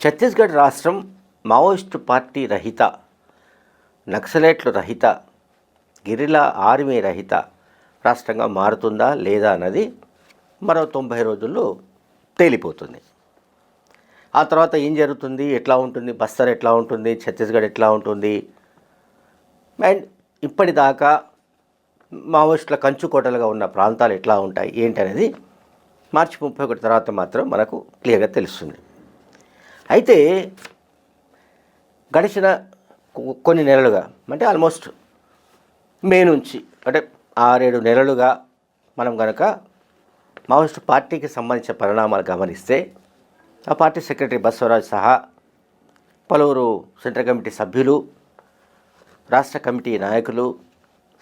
ఛత్తీస్గఢ్ రాష్ట్రం Maoist party రహిత నక్సలైట్లు రహిత గిరిలా ఆర్మీ రహిత రాష్ట్రంగా మారుతుందా లేదా అన్నది మరో తొంభై రోజుల్లో తేలిపోతుంది. ఆ తర్వాత ఏం జరుగుతుంది? ఎట్లా ఉంటుంది? బస్తర్ ఎట్లా ఉంటుంది? ఛత్తీస్గఢ్ ఎట్లా ఉంటుంది? అండ్ ఇప్పటిదాకా మావోయిస్టుల కంచుకోటలుగా ఉన్న ప్రాంతాలు ఎట్లా ఉంటాయి? ఏంటనేది మార్చి ముప్పై ఒకటి తర్వాత మాత్రం మనకు క్లియర్గా తెలుస్తుంది. అయితే గడిచిన కొన్ని నెలలుగా అంటే ఆల్మోస్ట్ మే నుంచి అంటే ఆరేడు నెలలుగా మనం కనుక మావోయిస్ట్ పార్టీకి సంబంధించిన పరిణామాలు గమనిస్తే ఆ పార్టీ సెక్రటరీ బసవరాజ్ సహా పలువురు సెంట్రల్ కమిటీ సభ్యులు రాష్ట్ర కమిటీ నాయకులు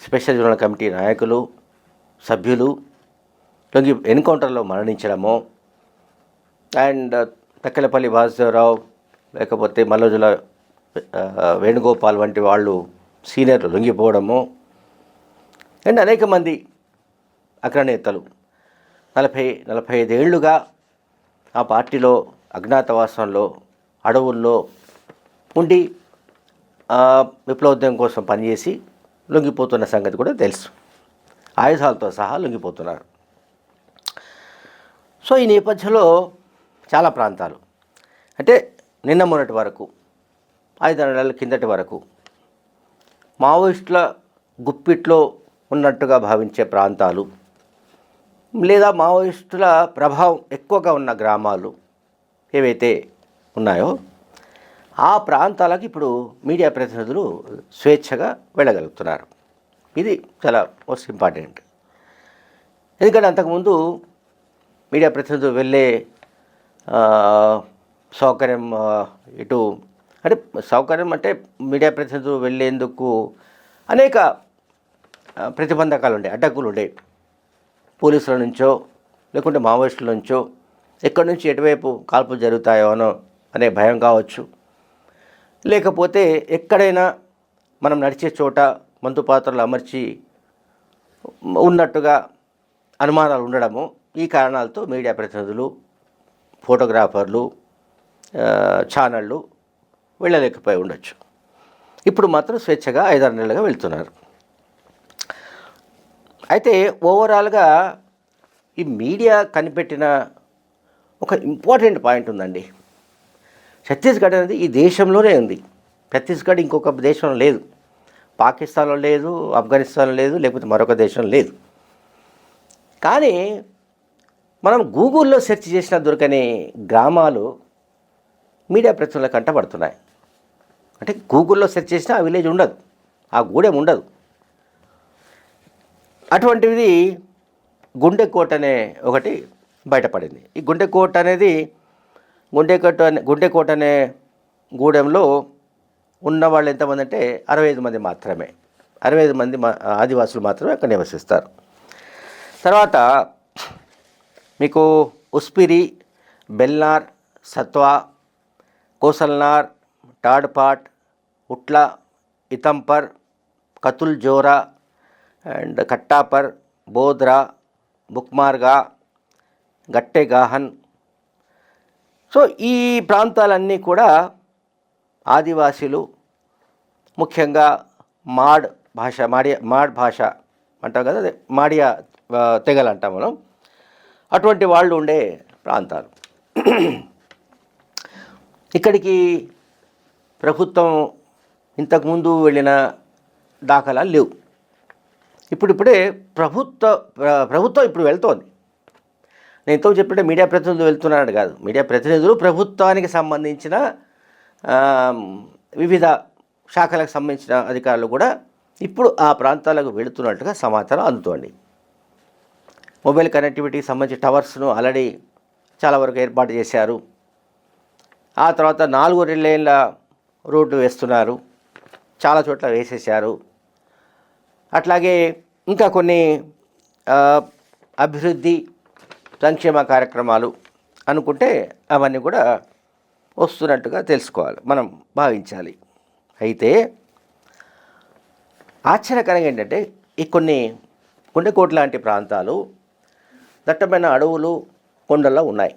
స్పెషల్ జోనల్ కమిటీ నాయకులు సభ్యులు లొంగి ఎన్కౌంటర్లో మరణించడము అండ్ తక్కెలపల్లి వాసుదేవరావు లేకపోతే మల్లోజుల వేణుగోపాల్ వంటి వాళ్ళు సీనియర్లు లొంగిపోవడము అండ్ అనేక మంది అగ్రనేతలు. నలభై నలభై ఐదేళ్ళుగా ఆ పార్టీలో అజ్ఞాతవాసంలో అడవుల్లో ఉండి విప్లవోద్యమం కోసం పనిచేసి లొంగిపోతున్న సంగతి కూడా తెలుసు. ఆయుధాలతో సహా లొంగిపోతున్నారు. సో ఈ నేపథ్యంలో చాలా ప్రాంతాలు. అంటే నిన్న మొన్నటి వరకు ఐదు నెలల కిందటి వరకు మావోయిస్టుల గుప్పిట్లో ఉన్నట్టుగా భావించే ప్రాంతాలు లేదా మావోయిస్టుల ప్రభావం ఎక్కువగా ఉన్న గ్రామాలు ఏవైతే ఉన్నాయో ఆ ప్రాంతాలకు ఇప్పుడు మీడియా ప్రతినిధులు స్వేచ్ఛగా వెళ్ళగలుగుతున్నారు. ఇది చాలా మోస్ట్ ఇంపార్టెంట్. ఎందుకంటే అంతకుముందు మీడియా ప్రతినిధులు వెళ్ళే సౌకర్యం ఇటు అంటే సౌకర్యం అంటే మీడియా ప్రతినిధులు వెళ్ళేందుకు అనేక ప్రతిబంధకాలు ఉండే అడ్డకులు ఉండే పోలీసుల నుంచో లేకుంటే మావోయిస్టుల నుంచో ఎక్కడి నుంచి ఎటువైపు కాల్పులు జరుగుతాయోనో అనే భయం కావచ్చు. లేకపోతే ఎక్కడైనా మనం నడిచే చోట మందు పాత్రలు అమర్చి ఉన్నట్టుగా అనుమానాలు ఉండడము ఈ కారణాలతో మీడియా ప్రతినిధులు ఫోటోగ్రాఫర్లు ఛానళ్ళు వెళ్ళలేకపోయి ఉండొచ్చు. ఇప్పుడు మాత్రం స్వేచ్ఛగా ఐదారు నెలలుగా వెళ్తున్నారు. అయితే ఓవరాల్గా ఈ మీడియా కనిపెట్టిన ఒక ఇంపార్టెంట్ పాయింట్ ఉందండి. ఛత్తీస్గఢ్ అనేది ఈ దేశంలోనే ఉంది. ఛత్తీస్గఢ్ ఇంకొక దేశంలో లేదు. పాకిస్తాన్లో లేదు ఆఫ్ఘనిస్తాన్లో లేదు లేకపోతే మరొక దేశం లేదు. కానీ మనం గూగుల్లో సెర్చ్ చేసిన దొరకని గ్రామాలు మీడియా ప్రతినిధుల కంటపడుతున్నాయి అంటే గూగుల్లో సెర్చ్ చేసినా ఆ విలేజ్ ఉండదు ఆ గూడెం ఉండదు. అటువంటిది గుండెకోట అనే ఒకటి బయటపడింది. ఈ గుండెకోట అనేది గుండెకోట అనే గుండెకోట అనే గూడెంలో ఉన్న వాళ్ళు ఎంతమంది అంటే అరవై ఐదు మంది మాత్రమే. అరవై ఐదు మంది మా- ఆదివాసులు మాత్రమే అక్కడ నివసిస్తారు. తర్వాత మీకు ఉస్పిరి బెల్నార్ సత్వా కోసల్నార్ టాడ్పాట్ ఉట్ల ఇతంపర్ కతుల్ జోరా అండ్ కట్టాపర్ బోద్రా బుక్మార్గా గట్టెగాహన్. సో ఈ ప్రాంతాలన్నీ కూడా ఆదివాసీలు ముఖ్యంగా మాడ్ భాష మాడియా మాడ్ భాష అంటాం కదా అదే మాడియా తెగలు అంటాం మనం. అటువంటి వాళ్ళు ఉండే ప్రాంతాలు. ఇక్కడికి ప్రభుత్వం ఇంతకుముందు వెళ్ళిన దాఖలాలు లేవు. ఇప్పుడిప్పుడే ప్రభుత్వ ప్రభుత్వం ఇప్పుడు వెళ్తోంది. నేను ఇంతకు చెప్పినట్టే మీడియా ప్రతినిధులు వెళ్తున్నాడు కాదు. మీడియా ప్రతినిధులు ప్రభుత్వానికి సంబంధించిన వివిధ శాఖలకు సంబంధించిన అధికారులు కూడా ఇప్పుడు ఆ ప్రాంతాలకు వెళుతున్నట్టుగా సమాచారం అందుతోంది. మొబైల్ కనెక్టివిటీకి సంబంధించి టవర్స్ను ఆల్రెడీ చాలా వరకు ఏర్పాటు చేశారు. ఆ తర్వాత నాలుగు రిలేన్ల రోడ్డు వేస్తున్నారు. చాలా చోట్ల వేసేసారు అట్లాగే ఇంకా కొన్ని అభివృద్ధి సంక్షేమ కార్యక్రమాలు అనుకుంటే అవన్నీ కూడా వస్తున్నట్టుగా తెలుసుకోవాలి. మనం భావించాలి. అయితే ఆశ్చర్యకరంగా ఏంటంటే ఈ కొన్ని గుండెకోట లాంటి ప్రాంతాలు దట్టమైన అడవులు కొండల్లో ఉన్నాయి.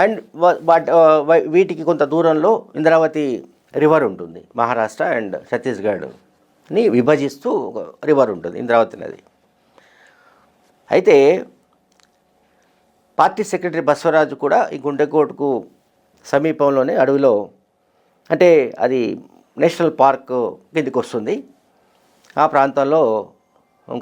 అండ్ వాటి వీటికి కొంత దూరంలో ఇంద్రావతి రివర్ ఉంటుంది. మహారాష్ట్ర అండ్ ఛత్తీస్గఢ్ని విభజిస్తూ ఒక రివర్ ఉంటుంది ఇంద్రావతి నది. అయితే పార్టీ సెక్రటరీ బస్వరాజు కూడా ఈ గుండెకోటకు సమీపంలోనే అడవిలో అంటే అది నేషనల్ పార్క్ కిందికి వస్తుంది. ఆ ప్రాంతంలో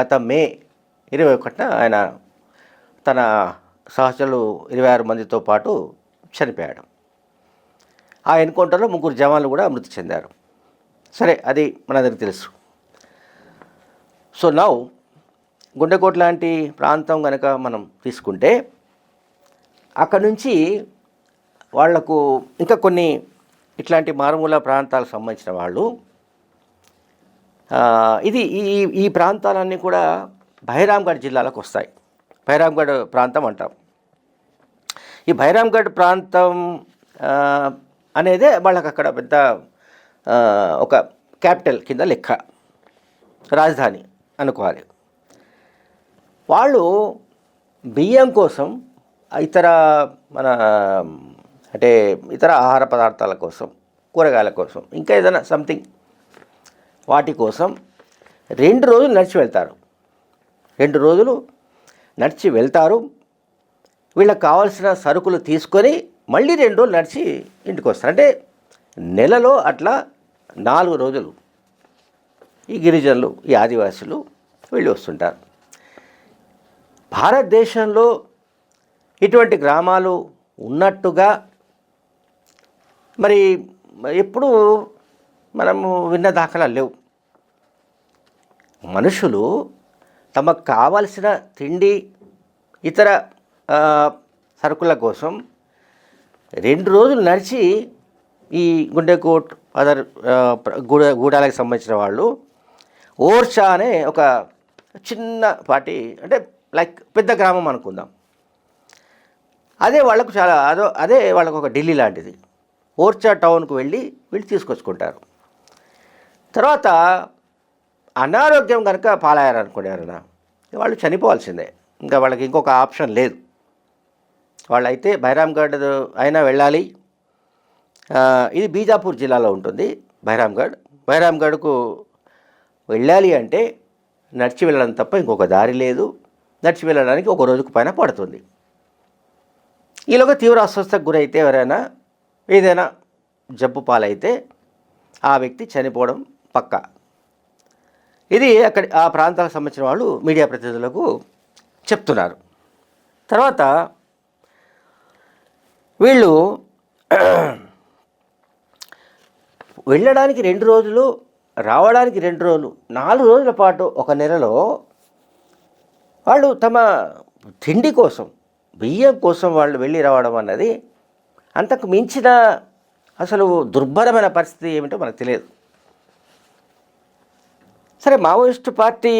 గత మే ఇరవై ఒకటిన ఆయన తన సహచరులు ఇరవై ఆరు మందితో పాటు చనిపోయాడు. ఆ ఎన్కౌంటర్లో ముగ్గురు జవాన్లు కూడా మృతి చెందారు. సరే అది మనందరికీ తెలుసు. సో నౌ గుండెకోట లాంటి ప్రాంతం కనుక మనం తీసుకుంటే అక్కడ నుంచి వాళ్ళకు ఇంకా కొన్ని ఇట్లాంటి మారుమూల ప్రాంతాలకు సంబంధించిన వాళ్ళు ఇది ఈ ఈ ప్రాంతాలన్నీ కూడా బహిరాంగఢ్ జిల్లాలకు వస్తాయి. బైరామ్గఢ్ ప్రాంతం అంటాం. ఈ భైరామ్గఢ్ ప్రాంతం అనేదే వాళ్ళకి అక్కడ పెద్ద ఒక క్యాపిటల్ కింద లెక్క. రాజధాని అనుకోవాలి. వాళ్ళు బియ్యం కోసం ఇతర మన అంటే ఇతర ఆహార పదార్థాల కోసం కూరగాయల కోసం ఇంకా ఏదైనా సంథింగ్ వాటి కోసం రెండు రోజులు నడిచి వెళ్తారు. రెండు రోజులు నడిచి వెళ్తారు. వీళ్ళకి కావాల్సిన సరుకులు తీసుకొని మళ్ళీ రెండు రోజులు నడిచి ఇంటికి వస్తారు అంటే నెలలో అట్లా నాలుగు రోజులు ఈ గిరిజనులు ఈ ఆదివాసులు వెళ్ళి వస్తుంటారు. భారతదేశంలో ఇటువంటి గ్రామాలు ఉన్నట్టుగా మరి ఎప్పుడు మనము విన్న దాఖలా లేవు. మనుషులు తమకు కావలసిన తిండి ఇతర సరుకుల కోసం రెండు రోజులు నడిచి ఈ గుండెకోట్ అదర్ గూడ గూడాలకు సంబంధించిన వాళ్ళు ఓర్చా అనే ఒక చిన్న పాటి అంటే లైక్ పెద్ద గ్రామం అనుకుందాం. అదే వాళ్ళకు చాలా అదో అదే వాళ్ళకు ఒక ఢిల్లీ లాంటిది. ఓర్చా టౌన్కు వెళ్ళి వీళ్ళు తీసుకొచ్చుకుంటారు. తర్వాత అనారోగ్యం కనుక పాలయ్యారనుకోండి ఎవరైనా వాళ్ళు చనిపోవాల్సిందే. ఇంకా వాళ్ళకి ఇంకొక ఆప్షన్ లేదు. వాళ్ళైతే బైరామ్గఢ్ అయినా వెళ్ళాలి. ఇది బీజాపూర్ జిల్లాలో ఉంటుంది బైరామ్గఢ్ బైరామ్గఢ్కు వెళ్ళాలి అంటే నడిచి వెళ్ళడం తప్ప ఇంకొక దారి లేదు. నడిచి వెళ్ళడానికి ఒక రోజుకు పైన పడుతుంది. ఈలోగా తీవ్ర అస్వస్థకు గురైతే ఎవరైనా ఏదైనా జబ్బు పాలైతే ఆ వ్యక్తి చనిపోవడం పక్కా. ఇది అక్కడ ఆ ప్రాంతాలకు సంబంధించిన వాళ్ళు మీడియా ప్రతినిధులకు చెప్తున్నారు. తర్వాత వీళ్ళు వెళ్ళడానికి రెండు రోజులు రావడానికి రెండు రోజులు నాలుగు రోజుల పాటు ఒక నెలలో వాళ్ళు తమ తిండి కోసం బియ్యం కోసం వాళ్ళు వెళ్ళి రావడం అన్నది అంతకు మించిన అసలు దుర్భరమైన పరిస్థితి ఏమిటో మనకు తెలియదు. సరే మావోయిస్టు పార్టీ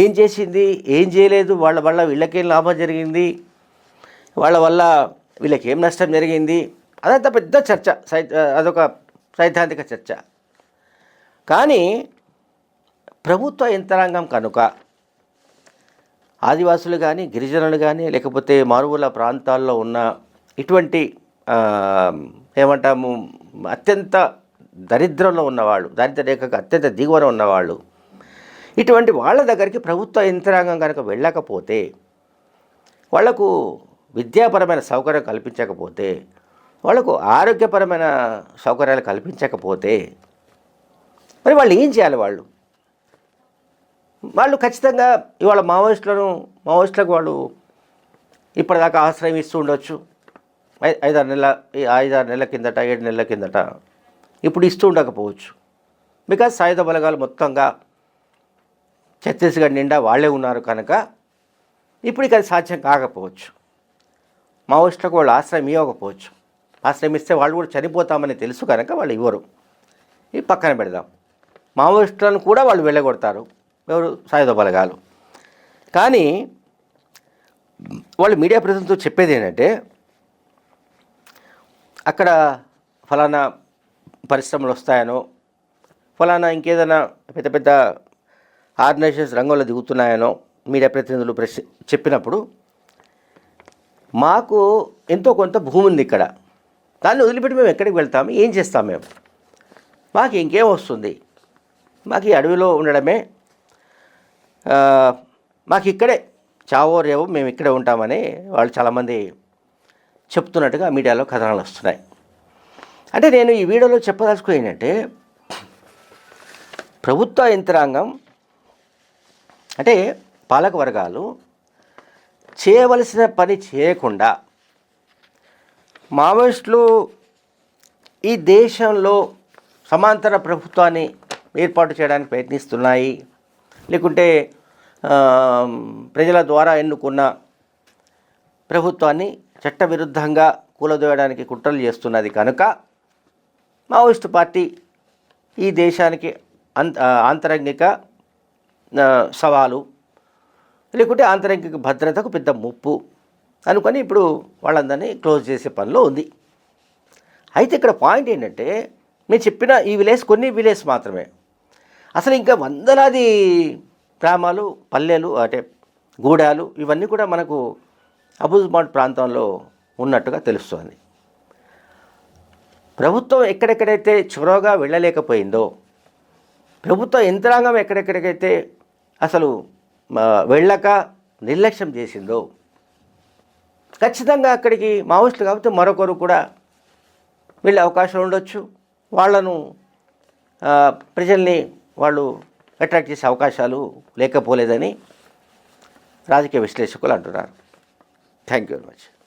ఏం చేసింది? ఏం చేయలేదు? వాళ్ళ వల్ల వీళ్ళకేం లాభం జరిగింది? వాళ్ళ వల్ల వీళ్ళకేం నష్టం జరిగింది? అదంతా పెద్ద చర్చ. సై అదొక సైద్ధాంతిక చర్చ. కానీ ప్రభుత్వ యంత్రాంగం కనుక ఆదివాసులు కానీ గిరిజనులు కానీ లేకపోతే మారుమూల ప్రాంతాల్లో ఉన్న ఇటువంటి ఏమంటాము అత్యంత దరిద్రంలో ఉన్నవాళ్ళు దారిద్ర రేఖకు అత్యంత దిగువన ఉన్నవాళ్ళు ఇటువంటి వాళ్ళ దగ్గరికి ప్రభుత్వ యంత్రాంగం కనుక వెళ్ళకపోతే వాళ్ళకు విద్యాపరమైన సౌకర్యం కల్పించకపోతే వాళ్ళకు ఆరోగ్యపరమైన సౌకర్యాలు కల్పించకపోతే మరి వాళ్ళు ఏం చేయాలి వాళ్ళు? వాళ్ళు ఖచ్చితంగా ఇవాళ మావోయిస్టులను మావోయిస్టులకు వాళ్ళు ఇప్పటిదాకా ఆశ్రయం ఇస్తూ ఉండొచ్చు. ఐదారు నెలల ఈ ఐదారు నెలల కిందట ఏడు నెలల కిందట ఇప్పుడు ఇస్తూ ఉండకపోవచ్చు. బికాజ్ సాయుధ బలగాలు మొత్తంగా ఛత్తీస్గఢ్ నిండా వాళ్ళే ఉన్నారు కనుక ఇప్పుడు అది సాధ్యం కాకపోవచ్చు. మావోయిస్టులకు వాళ్ళు ఆశ్రయం ఇవ్వకపోవచ్చు. ఆశ్రయం ఇస్తే వాళ్ళు కూడా చనిపోతామని తెలుసు కనుక వాళ్ళు ఇవ్వరు. ఇది పక్కన పెడదాం. మావోయిస్టులను కూడా వాళ్ళు వెళ్ళగొడతారు. ఎవరు? సాయుధ బలగాలు. కానీ వాళ్ళు మీడియా ప్రతినిధులతో చెప్పేది ఏంటంటే అక్కడ ఫలానా పరిశ్రమలు వస్తాయనో ఫలానా ఇంకేదైనా పెద్ద పెద్ద ఆర్గనైజేషన్స్ రంగంలో దిగుతున్నాయనో మీడియా ప్రతినిధులు ప్రశ్న చెప్పినప్పుడు మాకు ఎంతో కొంత భూమి ఉంది ఇక్కడ. దాన్ని వదిలిపెట్టి మేము ఎక్కడికి వెళ్తాము ఏం చేస్తాం మేము? మాకు ఇంకేం వస్తుంది? మాకు ఈ అడవిలో ఉండడమే మాకు ఇక్కడే చావో రేవో మేము ఇక్కడే ఉంటామని వాళ్ళు చాలామంది చెప్తున్నట్టుగా మీడియాలో కథనాలు వస్తున్నాయి. అంటే నేను ఈ వీడియోలో చెప్పదలుచుకో ఏంటంటే ప్రభుత్వ యంత్రాంగం అంటే పాలక వర్గాలు చేయవలసిన పని చేయకుండా మావోయిస్టులు ఈ దేశంలో సమాంతర ప్రభుత్వాన్ని ఏర్పాటు చేయడానికి ప్రయత్నిస్తున్నాయి. లేకుంటే ప్రజల ద్వారా ఎన్నుకున్న ప్రభుత్వాన్ని చట్టవిరుద్ధంగా కూలదోయడానికి కుట్రలు చేస్తున్నది కనుక మావోయిస్టు పార్టీ ఈ దేశానికి అంత ఆంతరంగిక సవాలు లేకుంటే ఆంతరంగిక భద్రతకు పెద్ద ముప్పు అనుకొని ఇప్పుడు వాళ్ళందరినీ క్లోజ్ చేసే పనిలో ఉంది. అయితే ఇక్కడ పాయింట్ ఏంటంటే నేను చెప్పిన ఈ విలేజ్ కొన్ని విలేజ్ మాత్రమే. అసలు ఇంకా వందలాది గ్రామాలు పల్లెలు అంటే గూడాలు ఇవన్నీ కూడా మనకు అబుజ్మాట్ ప్రాంతంలో ఉన్నట్టుగా తెలుస్తోంది. ప్రభుత్వం ఎక్కడెక్కడైతే చొరవగా వెళ్ళలేకపోయిందో ప్రభుత్వ యంత్రాంగం ఎక్కడెక్కడికైతే అసలు వెళ్ళక నిర్లక్ష్యం చేసిందో ఖచ్చితంగా అక్కడికి మావోయిస్టులు కాబట్టి మరొకరు కూడా వెళ్ళే అవకాశం ఉండొచ్చు. వాళ్ళను ప్రజల్ని వాళ్ళు అట్రాక్ట్ చేసే అవకాశాలు లేకపోలేదని రాజకీయ విశ్లేషకులు అంటున్నారు. Thank you very much